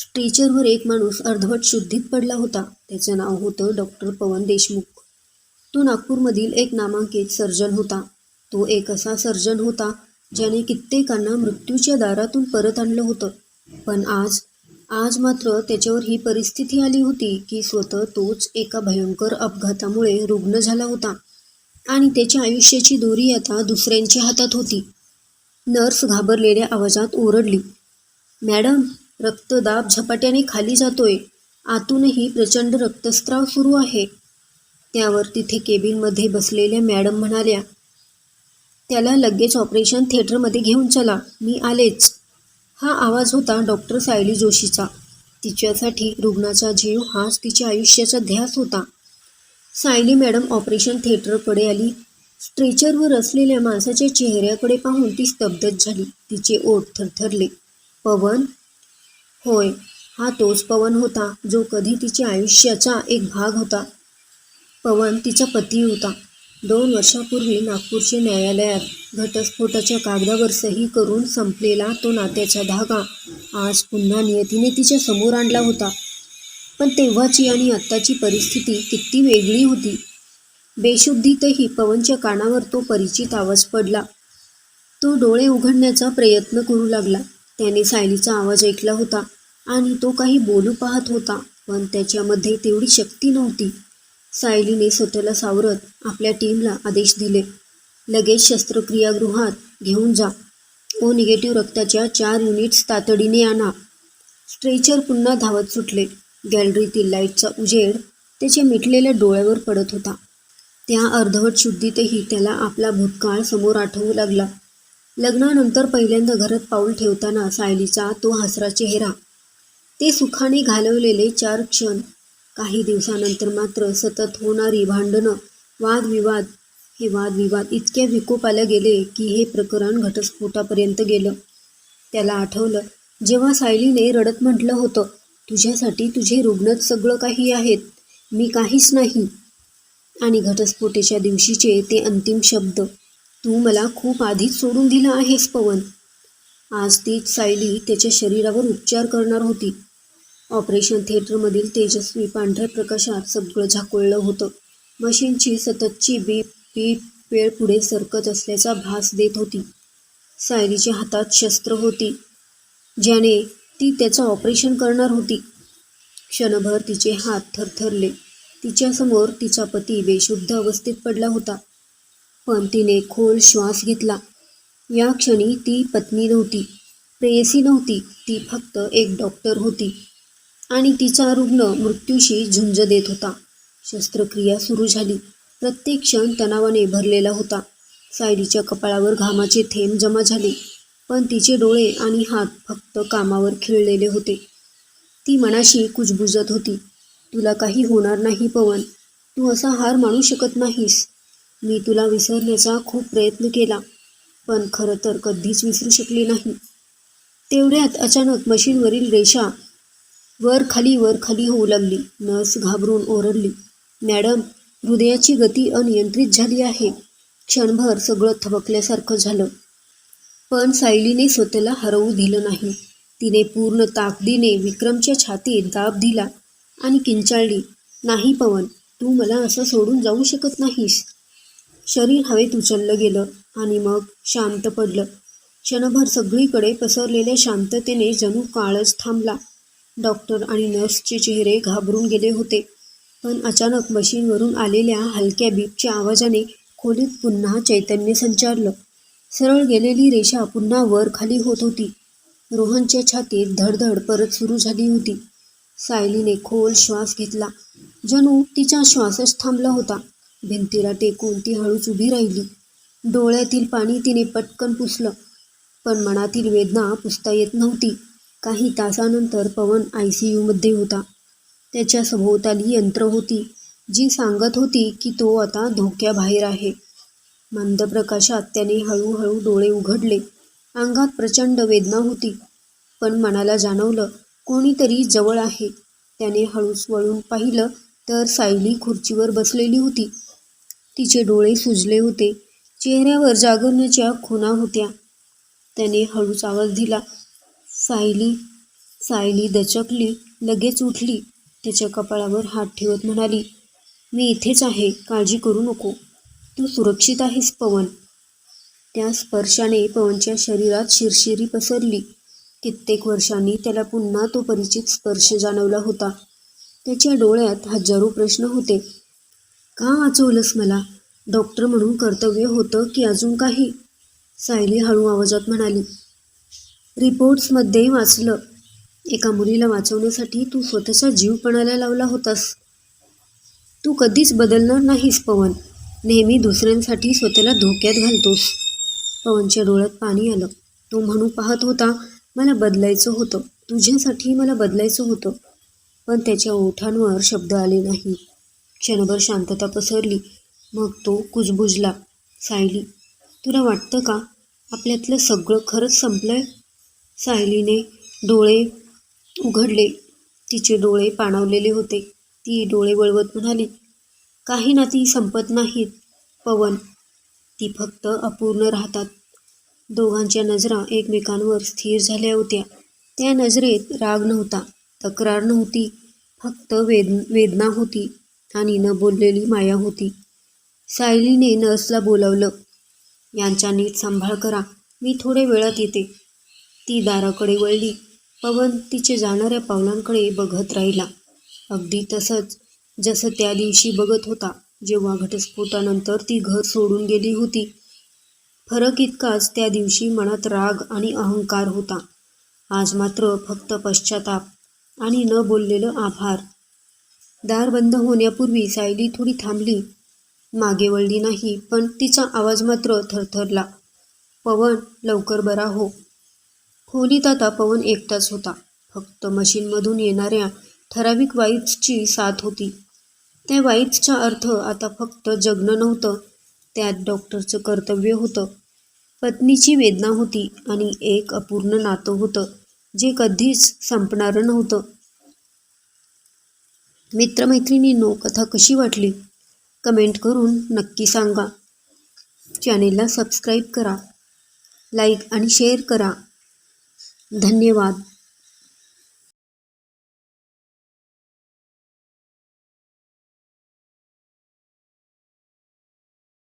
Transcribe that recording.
स्ट्रेचरवर एक माणूस अर्धवट शुद्धीत पडला होता. त्याचं नाव होतं डॉक्टर पवन देशमुख. तो नागपूरमधील एक नामांकित सर्जन होता. तो एक असा सर्जन होता ज्याने कित्येकांना मृत्यूच्या दारातून परत आणलं होतं. पण आज, आज मात्र त्याच्यावर ही परिस्थिती आली होती की स्वतः तोच एका भयंकर अपघातामुळे रुग्ण झाला होता आणि त्याच्या आयुष्याची दोरी आता दुसऱ्यांच्या हातात होती. नर्स घाबरलेल्या आवाजात ओरडली, "मॅडम, रक्तदाब झपाट्याने खाली जातोय. आतूनही प्रचंड रक्तस्त्राव सुरू आहे." त्यावर तिथे केबिनमध्ये बसलेल्या मॅडम म्हणाल्या, "त्याला लगेच ऑपरेशन थिएटरमध्ये घेऊन चला. मी आलेच." हा आवाज होता डॉक्टर सायली जोशीचा. तिच्यासाठी रुग्णाचा जीव हाच तिच्या आयुष्याचा ध्यास होता. सायली मॅडम ऑपरेशन थिएटरकडे आली. स्ट्रेचरवर असलेल्या माणसाच्या चेहऱ्याकडे पाहून ती स्तब्धच झाली. तिचे ओठ थरथरले. "पवन?" "होय." हा तोच पवन होता जो कधी तिच्या आयुष्याचा एक भाग होता. पवन तिचा पती होता. दोन वर्षापूर्वी नागपूरच्या न्यायालयात घटस्फोटाच्या कागदावर सही करून संपलेला तो नात्याचा धागा आज पुन्हा नियतीने तिच्या समोर आणला होता. पण तेव्हाची आणि आत्ताची परिस्थिती किती वेगळी होती. बेशुद्धीतही पवनच्या कानावर तो परिचित आवाज पडला. तो डोळे उघडण्याचा प्रयत्न करू लागला. त्याने सायलीचा आवाज ऐकला होता आणि तो काही बोलू पाहत होता पण त्याच्यामध्ये तेवढी शक्ती नव्हती. सायलीने स्वतःला सावरत आपल्या टीमला आदेश दिले, "लगेच शस्त्रक्रियागृहात घेऊन जा. ओ निगेटिव्ह रक्ताच्या चार युनिट्स तातडीने आणा." स्ट्रेचर पुन्हा धावत सुटले. गॅलरीतील लाईटचा उजेड त्याच्या मिटलेल्या डोळ्यावर पडत होता. त्या अर्धवट शुद्धीतही त्याला आपला भूतकाळ समोर आठवू लागला. लग्नानंतर पहिल्यांदा घरात पाऊल ठेवताना सायलीचा तो हसरा चेहरा. ते सुखाने घालवलेले चार क्षण. काही दिवसानंतर मात्र सतत होणारी भांडणं, वादविवाद. हे वादविवाद इतक्या विकोपाला गेले की हे प्रकरण घटस्फोटापर्यंत गेलं. त्याला आठवलं जेव्हा सायलीने रडत म्हटलं होतं, "तुझ्यासाठी तुझे रुग्णच सगळं काही आहेत. मी काहीच नाही." आणि घटस्फोटेच्या दिवशीचे ते अंतिम शब्द, "तू मला खूप आधीच सोडून दिलं आहेस पवन." आज तीच सायली त्याच्या शरीरावर उपचार करणार होती. ऑपरेशन थिएटरमधील तेजस्वी पांढऱ्या प्रकाशात सगळं झाकोळलं होतं. मशीनची सततची बीप बीप वेळ पुढे सरकत असल्याचा भास देत होती. सायलीच्या हातात शस्त्र होती, ज्याने ती त्याचं ऑपरेशन करणार होती. क्षणभर तिचे हात थरथरले. तिच्यासमोर तिचा पती बेशुद्ध अवस्थेत पडला होता. पण तिने खोल श्वास घेतला. या क्षणी ती पत्नी नव्हती, प्रेयसी नव्हती. ती फक्त एक डॉक्टर होती आणि तिचा रुग्ण मृत्यूशी झुंज देत होता. शस्त्रक्रिया सुरू झाली. प्रत्येक क्षण तणावाने भरलेला होता. सायलीच्या कपाळावर घामाचे थेंब जमा झाले. पण तिचे डोळे आणि हात फक्त कामावर खिळलेले होते. ती मनाशी कुजबुजत होती, "तुला काही होणार नाही पवन. तू असा हार मानू शकत नाहीस. मी तुला विसरण्याचा खूप प्रयत्न केला, पण खरं तर कधीच विसरू शकले नाही." तेवढ्यात अचानक मशीनवरील रेषा वर-खाली वर-खाली होऊ लागली. नर्स घाबरून ओरडली, "मॅडम, हृदयाची गती अनियंत्रित झाली आहे." क्षणभर सगळं थबकल्यासारखं झालं. पण सायलीने स्वतःला हरवू दिलं नाही. तिने पूर्ण ताकदीने विक्रमच्या छातीत दाब दिला आणि किंचाळली, "नाही पवन, तू मला असं सोडून जाऊ शकत नाहीस." शरीर हवेत उचललं गेलं आणि मग शांत पडलं. क्षणभर सगळीकडे पसरलेल्या शांततेने जणू काळच थांबला. डॉक्टर आणि नर्सचे चेहरे घाबरून गेले होते. पण अचानक मशीनवरून आलेल्या हलक्या बीपच्या आवाजाने खोलीत पुन्हा चैतन्य संचारलं. सरळ गेलेली रेषा पुन्हा वर-खाली होत होती. रोहनच्या छातीत धडधड परत सुरू झाली होती. सायलीने खोल श्वास घेतला. जणू तिचा श्वासच थांबला होता. भिंतीला टेकून ती हळूच उभी राहिली. डोळ्यातील पाणी तिने पटकन पुसलं. पण मनातील वेदना पुसता येत नव्हती. काही तासानंतर पवन आय सी यूमध्ये होता. त्याच्या सभोवताली यंत्र होती, जी सांगत होती की तो आता धोक्याबाहेर आहे. मंद प्रकाशात त्याने हळूहळू डोळे उघडले. अंगात प्रचंड वेदना होती. पण मनाला जाणवलं, कोणीतरी जवळ आहे. त्याने हळूच वळून पाहिलं तर सायली खुर्चीवर बसलेली होती. तिचे डोळे सुजले होते. चेहऱ्यावर जागरण्याच्या खुणा होत्या. त्याने हळूच आवाज दिला, "सायली." सायली दचकली लगेच उठली त्याच्या कपाळावर हात ठेवत म्हणाली मी इथेच आहे काळजी करू नको तू सुरक्षित आहेस पवन त्या स्पर्शाने पवनच्या शरीरात शिरशिरी पसरली कित्येक वर्षांनी त्याला पुन्हा तो परिचित स्पर्श जाणवला होता त्याच्या डोळ्यात हजारो प्रश्न होते का वाचवलंस मला? डॉक्टर म्हणून कर्तव्य होतं की अजून काही? सायली हळू आवाजात म्हणाली. रिपोर्ट्समध्ये वाचलं. एका मुलीला वाचवण्यासाठी तू स्वतःचा जीव पणाला लावला होतास. तू कधीच बदलणार नाहीस पवन. नेहमी दुसऱ्यांसाठी स्वतःला धोक्यात घालतोस. पवनच्या डोळ्यात पाणी आलं. तो म्हणू पाहत होता मला बदलायचं होतं. तुझ्यासाठी मला बदलायचं होतं. पण त्याच्या ओठांवर शब्द आले नाही. क्षणभर शांतता पसरली. मग तो कुजबुजला सायली तुला वाटतं का आपल्यातलं सगळं खरंच संपलंय? सायलीने डोळे उघडले. तिचे डोळे पाणावलेले होते. ती डोळे वळवत म्हणाली काही नाती संपत नाहीत पवन. ती फक्त अपूर्ण राहतात. दोघांच्या नजरा एकमेकांवर स्थिर झाल्या होत्या. त्या नजरेत राग नव्हता तक्रार नव्हती फक्त वेद वेदना होती. आणि न बोललेली माया होती. सायलीने नर्सला बोलावलं यांचा नीट सांभाळ करा मी थोड्या वेळात येते. ती दाराकडे वळली. पवन तिचे जाणाऱ्या पावलांकडे बघत राहिला. अगदी तसंच जसं त्या दिवशी बघत होता जेव्हा घटस्फोटानंतर ती घर सोडून गेली होती. फरक इतकाच त्या दिवशी मनात राग आणि अहंकार होता. आज मात्र फक्त पश्चाताप आणि न बोललेलं आभार. दार बंद होण्यापूर्वी सायली थोडी थांबली. मागे वळली नाही पण तिचा आवाज मात्र थरथरला. पवन लवकर बरा हो. खोलीत आता पवन एकटाच होता. फक्त मशीनमधून येणाऱ्या ठराविक वाईट्सची साथ होती. त्या वाईट्सचा अर्थ आता फक्त जगणं नव्हतं त्यात डॉक्टरचं कर्तव्य होतं. पत्नीची वेदना होती आणि एक अपूर्ण नातं होतं जे कधीच संपणारं नव्हतं. मित्रमैत्रिणींनो कथा कशी वाटली? कमेंट करून नक्की सांगा. चॅनेलला सबस्क्राईब करा लाईक आणि शेअर करा. धन्यवाद.